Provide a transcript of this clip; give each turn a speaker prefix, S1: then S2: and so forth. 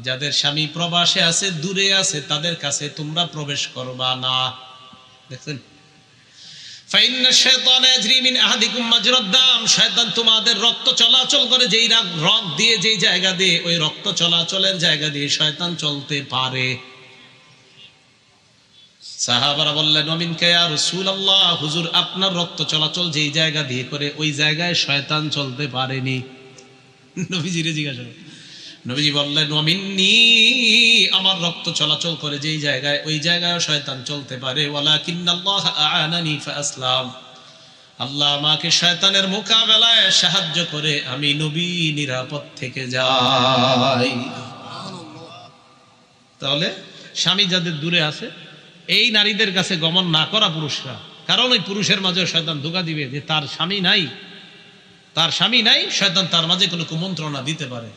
S1: যাদের স্বামী প্রবাসে আছে, দূরে আছে, তাদের কাছে তোমরা প্রবেশ করবা না। দেখছেন? শয়তান চলতে পারে। হুজুর, আপনার রক্ত চলাচল যেই জায়গা দিয়ে করে, ওই জায়গায় শয়তান চলতে পারেনি। জিজ্ঞাসা। নবীজি বললেন অমিন্নি আমার রক্ত চলাচল করে যেই জায়গায়, ওই জায়গায় শয়তান চলতে পারে। ওয়ালা কিন্নাল্লাহ আনানি ফাসলাম আল্লাহ আমাকে শয়তানের মোকাবেলায় সাহায্য করে, আমি নবী নিরাপদ থেকে যাই। তাহলে স্বামী যাদের দূরে আছে, এই নারীদের কাছে গমন না করা পুরুষরা। কারণ ওই পুরুষের মাঝে শয়তান ধোকা দিবে যে তার স্বামী নাই। তার স্বামী নাই, শয়তান তার মাঝে কোনো কুমন্ত্রণা দিতে পারে।